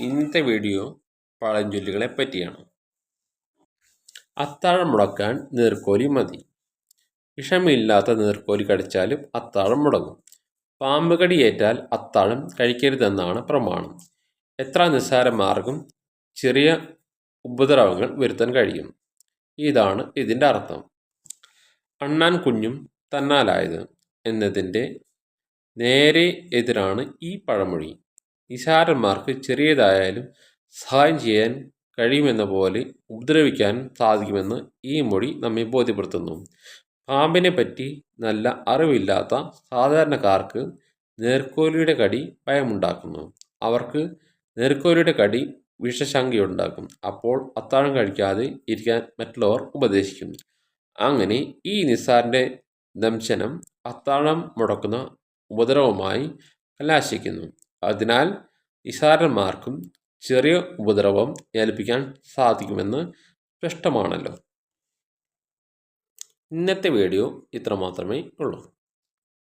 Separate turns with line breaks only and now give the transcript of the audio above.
ഇന്നത്തെ വീഡിയോ പഴഞ്ചൊല്ലുകളെ പറ്റിയാണ്. അത്താഴം മുടക്കാൻ നീർക്കോലി മതി. വിഷമില്ലാത്ത നീർക്കോലി കടിച്ചാലും അത്താഴം മുടങ്ങും. പാമ്പ് കടിയേറ്റാൽ അത്താഴം കഴിക്കരുതെന്നാണ് പ്രമാണം. എത്ര നിസ്സാര മാർഗം ചെറിയ ഉപദ്രവങ്ങൾ വരുത്താൻ കഴിയും? ഇതാണ് ഇതിന്റെ അർത്ഥം. അണ്ണാൻ കുഞ്ഞും തന്നാലായത് എന്നതിന്റെ നേരെ എതിരാണ് ഈ പഴമൊഴി. നിസാരന്മാർക്ക് ചെറിയതായാലും സഹായം ചെയ്യാൻ കഴിയുമെന്ന പോലെ ഉപദ്രവിക്കാനും സാധിക്കുമെന്ന് ഈ മൊഴി നമ്മെ ബോധ്യപ്പെടുത്തുന്നു. പാമ്പിനെ പറ്റി നല്ല അറിവില്ലാത്ത സാധാരണക്കാർക്ക് നേർക്കോലിയുടെ കടി ഭയമുണ്ടാക്കുന്നു. അവർക്ക് നേർക്കോലിയുടെ കടി വിഷശങ്കയുണ്ടാക്കും അപ്പോൾ അത്താഴം കഴിക്കാതെ ഇരിക്കാൻ മറ്റുള്ളവർ ഉപദേശിക്കും. അങ്ങനെ ഈ നിസാറിന്റെ ദംശനം അത്താഴം മുടക്കുന്ന ഉപദ്രവമായി കലാശിക്കുന്നു. അതിനാൽ നിസാരന്മാർക്കും ചെറിയ ഉപദ്രവം ഏൽപ്പിക്കാൻ സാധിക്കുമെന്ന് സ്പഷ്ടമാണല്ലോ. ഇന്നത്തെ വീഡിയോ ഇത്ര മാത്രമേ ഉള്ളൂ.